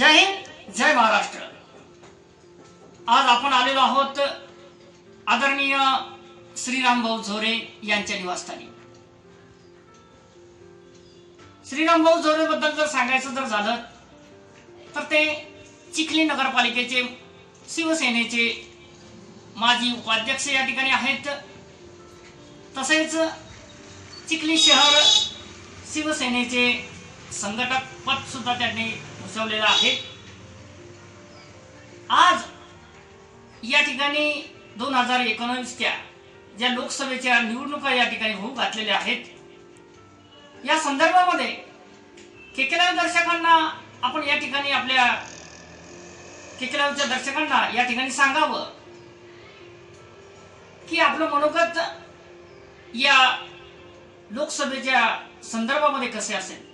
जय हिंद जय महाराष्ट्र. आज आपण आलेलो आहोत आदरणीय श्रीराम भाऊ झोरे यांच्या निवासस्थानी. श्रीराम भाऊ झोरे बद्दल जर सांगायचं जर झालं तर ते चिखली नगरपालिकेचे शिवसेनेचे माजी उपाध्यक्ष या ठिकाणी आहेत. तसेच चिखली शहर शिवसेनेचे संघटक पद सुद्धा त्यांनी भूषवलेलं आहे. आज या ठिकाणी दोन हजार एकोणवीसच्या ज्या लोकसभेच्या निवडणुका या ठिकाणी होऊ घातलेल्या आहेत या संदर्भामध्ये केकेलाव दर्शकांना आपण या ठिकाणी आपल्या केकेलावच्या दर्शकांना या ठिकाणी सांगावं की आपलं मनोगत या लोकसभेच्या संदर्भामध्ये कसे असेल?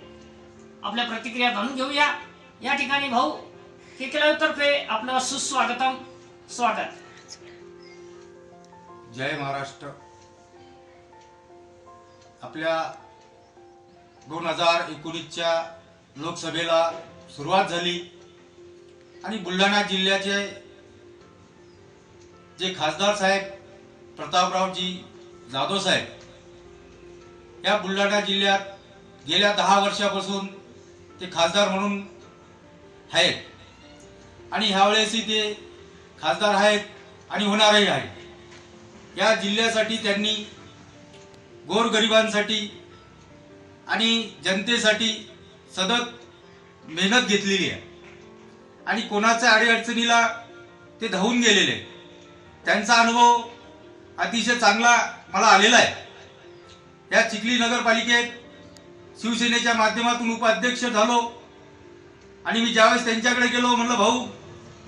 आपल्या प्रतिक्रिया जाणून घेऊया. या ठिकाणी भाऊ केकेलावतर्फे आपलं सुस्वागतम स्वागत. जय महाराष्ट्र. आपल्या दोन हजार एकोणीसच्या लोकसभेला सुरुवात झाली आणि बुलढाणा जिल्ह्याचे जे खासदार साहेब प्रतापरावजी जाधव साहेब या बुलढाणा जिल्ह्यात गेल्या दहा वर्षापासून ते खासदार म्हणून आहेत. आणि ह्यावेळेसही ते खासदार आहेत आणि होणारही आहेत. या जिल्ह्यासाठी त्यांनी गोरगरिबांसाठी आणि जनतेसाठी सतत मेहनत घेतलेली आहे. आणि कोणाच्या अडीअडचणीला ते धावून गेलेले त्यांचा अनुभव अतिशय चांगला मला आलेला आहे. या चिखली नगरपालिकेत शिवसेनेच्या माध्यमातून उपाध्यक्ष झालो. आणि मी ज्यावेळेस त्यांच्याकडे गेलो म्हणलं भाऊ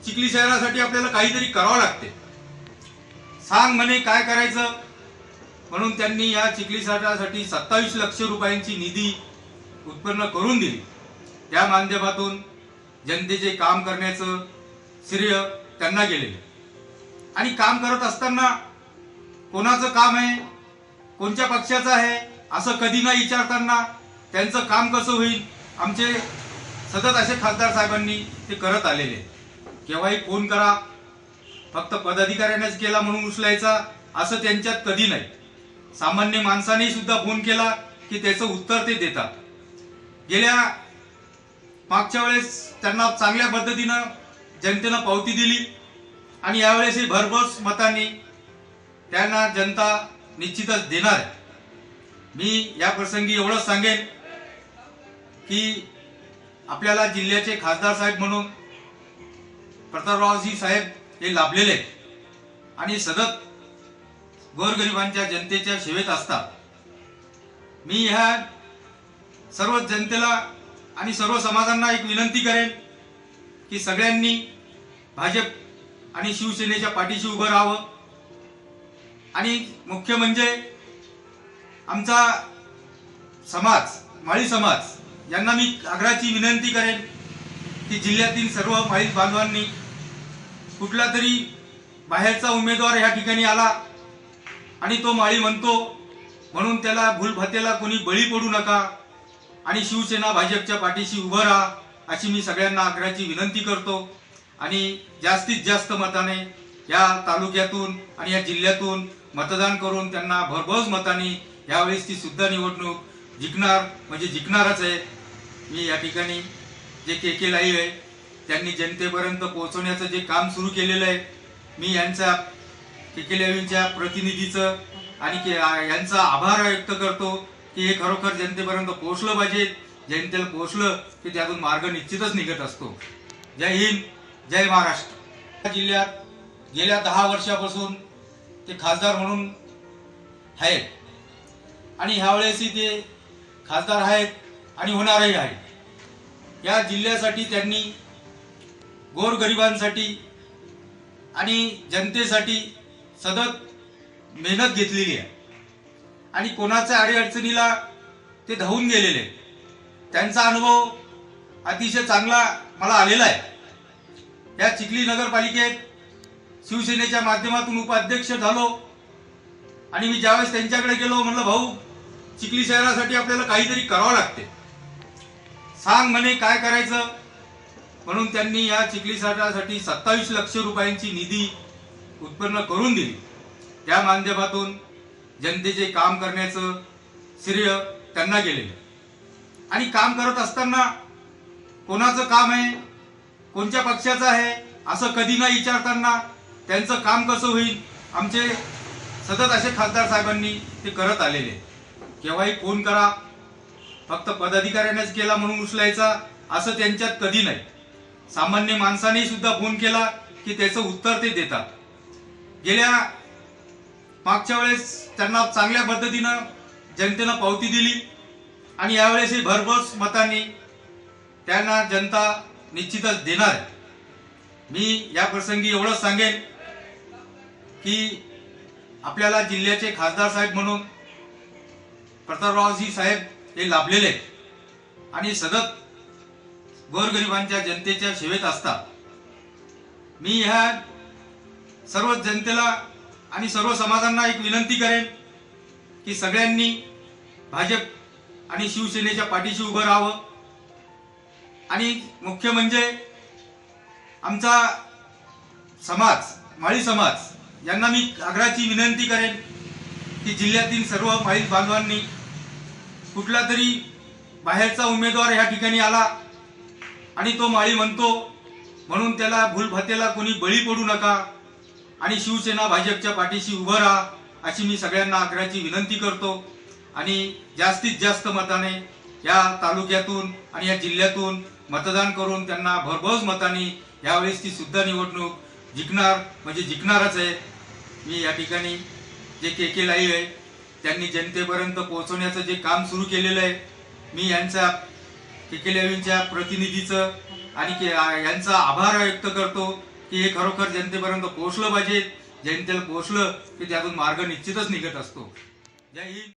चिखली शहरासाठी आपल्याला काहीतरी करावं लागते. सांग म्हणे काय करायचं? म्हणून त्यांनी या चिखली शहरासाठी सत्तावीस लक्ष रुपयांची निधी उत्पन्न करून दिली. त्या माध्यमातून जनतेचे काम करण्याचं श्रेय त्यांना गेलेलं आणि काम करत असताना कोणाचं काम आहे? कोणत्या पक्षाचं आहे? असं कधी न विचारताना त्यांचं काम कसं होईल? आमचे सतत असे खासदार साहेबांनी ते करत आलेले. केव्हाही फोन करा फक्त पदाधिकाऱ्यानेच केला म्हणून उचलायचा असं त्यांच्यात कधी नाही. सामान्य माणसाने सुद्धा फोन केला की त्याचं उत्तर ते देतात. गेल्या मागच्या वेळेस त्यांना चांगल्या पद्धतीनं जनतेनं पावती दिली आणि यावेळेसही भरघोस मतांनी त्यांना जनता निश्चितच देणार आहे. मी या प्रसंगी एवढंच सांगेन की आपल्याला जिल्ह्याचे खासदार साहेब म्हणून प्रतापरावजी साहेब हे लाभलेले आणि सतत गोरगरिबांच्या जनतेच्या सेवेत असतात. मी ह्या सर्व जनतेला आणि सर्व समाजांना एक विनंती करेन की सगळ्यांनी भाजप आणि शिवसेनेच्या पाठीशी उभं राहावं. आणि मुख्य म्हणजे आमचा समाज माळी समाज यांना मी आग्रहाची विनंती करेन की जिल्ह्यातील सर्व माहीत बांधवांनी कुठला तरी बाहेरचा उमेदवार ह्या ठिकाणी आला आणि तो माळी म्हणतो म्हणून त्याला भूलभातेला कोणी बळी पडू नका आणि शिवसेना भाजपच्या पाठीशी उभं राहा अशी मी सगळ्यांना आग्रहाची विनंती करतो. आणि जास्तीत जास्त मताने या तालुक्यातून आणि या जिल्ह्यातून मतदान करून त्यांना भरघोस मताने यावेळेसची सुद्धा निवडणूक जिंकणार म्हणजे जिंकणारच आहे. मी या ठिकाणी जे के के लाईव्ह आहे त्यांनी जनतेपर्यंत पोहोचवण्याचं जे काम सुरू केलेलं आहे मी यांच्या के के लाईव्हच्या प्रतिनिधीचं आणि के यांचा आभार व्यक्त करतो की हे खरोखर जनतेपर्यंत पोहोचलं पाहिजे. जनतेला पोहोचलं की त्यातून मार्ग निश्चितच निघत असतो. जय हिंद जय महाराष्ट्र. या जिल्ह्यात गेल्या दहा वर्षापासून ते खासदार म्हणून आहेत. आणि ह्यावेळेसही ते खासदार आहेत. आणि होणारही आहे. या जिल्ह्यासाठी त्यांनी गोरगरिबांसाठी आणि जनतेसाठी सतत मेहनत घेतलेली आहे. आणि कोणाच्या अडीअडचणीला ते धावून गेलेले त्यांचा अनुभव अतिशय चांगला मला आलेला आहे. या चिखली नगरपालिकेत शिवसेनेच्या माध्यमातून उपाध्यक्ष झालो आणि मी ज्यावेळेस त्यांच्याकडे गेलो म्हणलं भाऊ चिखली शहरासाठी आपल्याला काहीतरी करावं लागते. सांग म्हणे काय करायचं? म्हणून त्यांनी या चिखलीसाठासाठी सत्तावीस लक्ष रुपयांची निधी उत्पन्न करून दिली. त्या माध्यमातून जनतेचे काम करण्याचं श्रेय त्यांना गेलेलं आणि काम करत असताना कोणाचं काम आहे? कोणत्या पक्षाचं आहे? असं कधी नाही विचारताना त्यांचं काम कसं होईल? आमचे सतत असे खासदार साहेबांनी ते करत आलेले. केव्हाही फोन करा. फक्त पदाधिकाऱ्यानेच केला म्हणून उचलायचा असं त्यांच्यात कधी नाही. सामान्य माणसाने सुद्धा फोन केला की त्याचं उत्तर ते देतात. गेल्या मागच्या वेळेस त्यांना चांगल्या पद्धतीनं जनतेनं पावती दिली आणि यावेळेसही भरघोस मताने त्यांना जनता निश्चितच देणार आहे. मी या प्रसंगी एवढंच सांगेन की आपल्याला जिल्ह्याचे खासदार साहेब म्हणून प्रतापरावजी साहेब हे लाभलेले आहेत. आणि सतत गोरगरिबांच्या जनतेच्या सेवेत असतात. मी ह्या सर्व जनतेला आणि सर्व समाजांना एक विनंती करेन की सगळ्यांनी भाजप आणि शिवसेनेच्या पाठीशी उभं राहावं. आणि मुख्य म्हणजे आमचा समाज माळी समाज यांना मी आग्रहाची विनंती करेन की जिल्ह्यातील सर्व माळी बांधवांनी कुठला तरी बाहेरचा उमेदवार ह्या ठिकाणी आला आणि तो माळी म्हणतो म्हणून त्याला भूलभातेला कोणी बळी पडू नका आणि शिवसेना भाजपच्या पाठीशी उभं राहा अशी मी सगळ्यांना आग्रहाची विनंती करतो. आणि जास्तीत जास्त मताने या तालुक्यातून आणि या जिल्ह्यातून मतदान करून त्यांना भरभोज मताने यावेळेस ती सुद्धा निवडणूक जिंकणार म्हणजे जिंकणारच आहे. मी या ठिकाणी जे के के लाईव्ह आहे त्यांनी जनतेपर्यंत पोहोचवण्याचं जे काम सुरू केलेलं आहे मी यांच्या के प्रतिनिधीचं आणि यांचा आभार व्यक्त करतो की हे खरोखर जनतेपर्यंत पोहोचलं पाहिजे. जनतेला पोहोचलं की त्यातून मार्ग निश्चितच निघत असतो. जय हिंद.